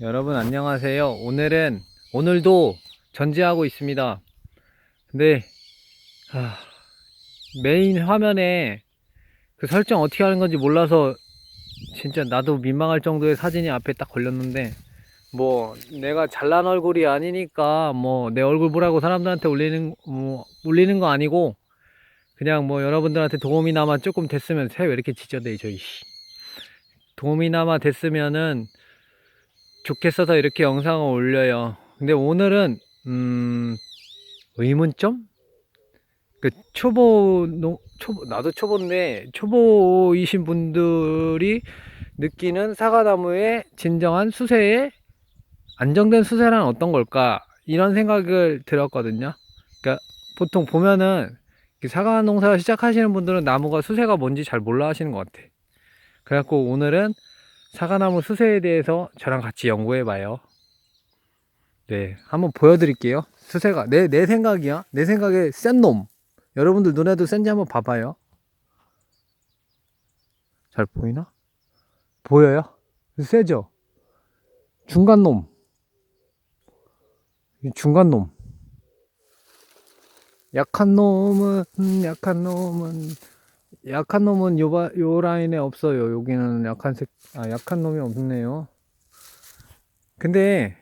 여러분 안녕하세요. 오늘은 오늘도 전지하고 있습니다. 근데 아, 메인 화면에 그 설정 어떻게 하는 건지 몰라서 진짜 나도 민망할 정도의 사진이 앞에 딱 걸렸는데 뭐 내가 잘난 얼굴이 아니니까 뭐 내 얼굴 보라고 사람들한테 올리는 뭐 올리는 거 아니고 그냥 뭐 여러분들한테 도움이나마 조금 됐으면 새 왜 이렇게 지저대 저희 씨. 도움이나마 됐으면은 좋겠어서 이렇게 영상을 올려요. 근데 오늘은 음 의문점? 그 초보 농 초보 나도 초보인데 초보이신 분들이 느끼는 사과나무의 진정한 수세의 안정된 수세란 어떤 걸까? 이런 생각을 들었거든요. 그러니까 보통 보면은 사과 농사 시작하시는 분들은 나무가 수세가 뭔지 잘 몰라 하시는 것 같아. 그래갖고 오늘은 사과나무 수세에 대해서 저랑 같이 연구해 봐요. 네, 한번 보여드릴게요. 수세가 내 내 생각이야. 내 생각에 센 놈. 여러분들 눈에도 센지 한번 봐봐요. 잘 보이나? 보여요? 세죠? 중간 놈. 이 중간 놈. 약한 놈은 음, 약한 놈은 약한 놈은 요, 바, 요 라인에 없어요. 여기는 약한 색, 아, 약한 놈이 없네요. 근데,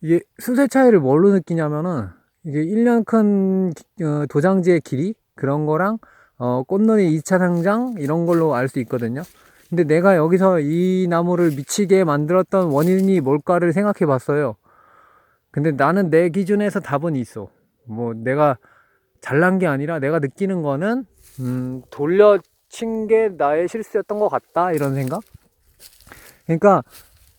이게 수세 차이를 뭘로 느끼냐면은, 이게 1년 큰 어, 도장지의 길이? 그런 거랑, 어, 꽃눈이 2차 상장? 이런 걸로 알 수 있거든요. 근데 내가 여기서 이 나무를 미치게 만들었던 원인이 뭘까를 생각해 봤어요. 근데 나는 내 기준에서 답은 있어. 뭐, 내가 잘난 게 아니라 내가 느끼는 거는, 음, 돌려친 게 나의 실수였던 것 같다, 이런 생각? 그러니까,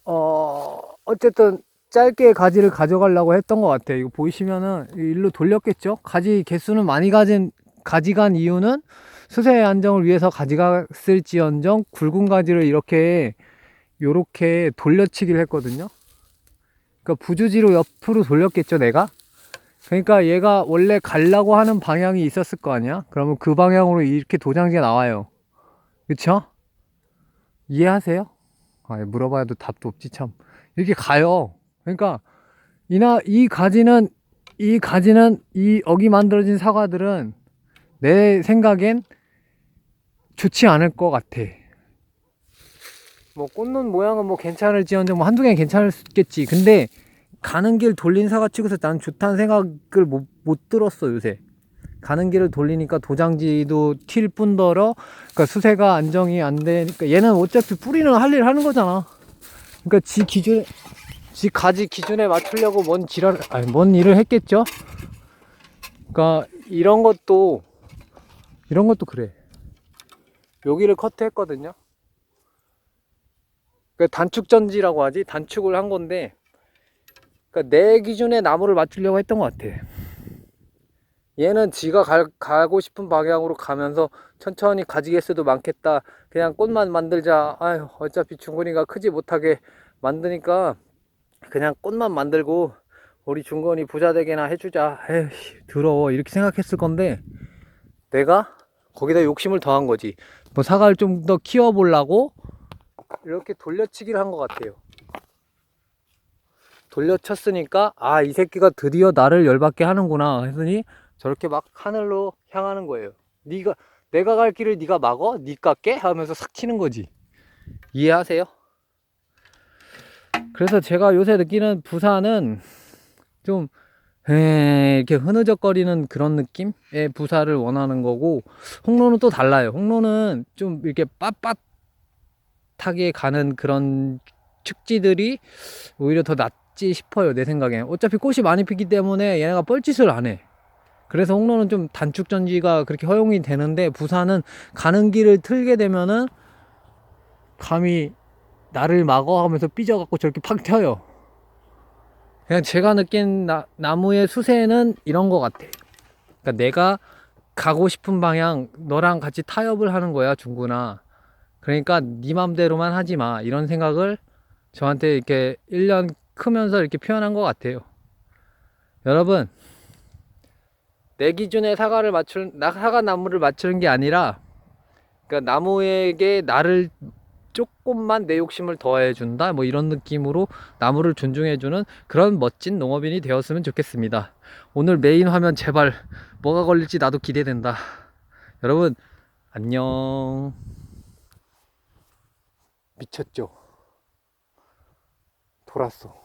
어, 어쨌든, 짧게 가지를 가져가려고 했던 것 같아. 이거 보이시면은, 일로 돌렸겠죠? 가지 개수는 많이 가진, 가지간 이유는 수세의 안정을 위해서 가지갔을지언정 굵은 가지를 이렇게, 요렇게 돌려치기를 했거든요. 그러니까 부주지로 옆으로 돌렸겠죠, 내가? 그러니까 얘가 원래 가려고 하는 방향이 있었을 거 아니야? 그러면 그 방향으로 이렇게 도장지가 나와요. 그쵸? 이해하세요? 아, 물어봐도 답도 없지, 참. 이렇게 가요. 그러니까, 이나, 이 가지는, 이 가지는, 이 여기 만들어진 사과들은 내 생각엔 좋지 않을 것 같아. 뭐, 꽃눈 모양은 뭐 괜찮을지언정 뭐 한두 개는 괜찮겠지. 근데, 가는 길 돌린 사과 치고서 난 좋다는 생각을 못, 못 들었어 요새. 가는 길을 돌리니까 도장지도 튈 뿐더러 그러니까 수세가 안정이 안 되니까 얘는 어차피 뿌리는 할 일 하는 거잖아. 그러니까 지 기준 지 가지 기준에 맞추려고 뭔 지랄 아니 뭔 일을 했겠죠? 그러니까 이런 것도 이런 것도 그래. 여기를 커트했거든요. 그러니까 단축 전지라고 하지? 단축을 한 건데 그러니까 내 기준에 나무를 맞추려고 했던 것 같아. 얘는 지가 갈, 가고 싶은 방향으로 가면서 천천히 가지 개 수도 많겠다. 그냥 꽃만 만들자. 아유, 어차피 중건이가 크지 못하게 만드니까 그냥 꽃만 만들고 우리 중건이 부자 되게나 해주자. 에이, 더러워. 이렇게 생각했을 건데 내가 거기다 욕심을 더한 거지. 뭐 사과를 좀 더 키워보려고 이렇게 돌려치기를 한 것 같아요. 돌려쳤으니까 아 이 새끼가 드디어 나를 열받게 하는구나 했더니 저렇게 막 하늘로 향하는 거예요 네가 내가 갈 길을 네가 막어? 네 깎게? 하면서 싹 치는 거지 이해하세요? 그래서 제가 요새 느끼는 부사는 좀 에, 이렇게 흐느적거리는 그런 느낌의 부사를 원하는 거고 홍로는 또 달라요 홍로는 좀 이렇게 빳빳하게 가는 그런 축지들이 오히려 더 낫. 지 싶어요 내 생각엔. 어차피 꽃이 많이 피기 때문에 얘네가 뻘짓을 안해. 그래서 홍로는 좀 단축 전지가 그렇게 허용이 되는데 부산은 가는 길을 틀게 되면은 감히 나를 막어 하면서 삐져갖고 저렇게 팍 튀어요. 그냥 제가 느낀 나, 나무의 수세는 이런 것 같아. 그러니까 내가 가고 싶은 방향 너랑 같이 타협을 하는 거야 중구나. 그러니까 네 맘대로만 하지 마. 이런 생각을 저한테 이렇게 1년 크면서 이렇게 표현한 것 같아요. 여러분, 내 기준에 사과를 나 사과 나무를 맞추는 게 아니라, 그러니까 나무에게 나를 조금만 내 욕심을 더해준다 뭐 이런 느낌으로 나무를 존중해주는 그런 멋진 농업인이 되었으면 좋겠습니다. 오늘 메인 화면 제발 뭐가 걸릴지 나도 기대된다. 여러분 안녕. 미쳤죠? 돌았어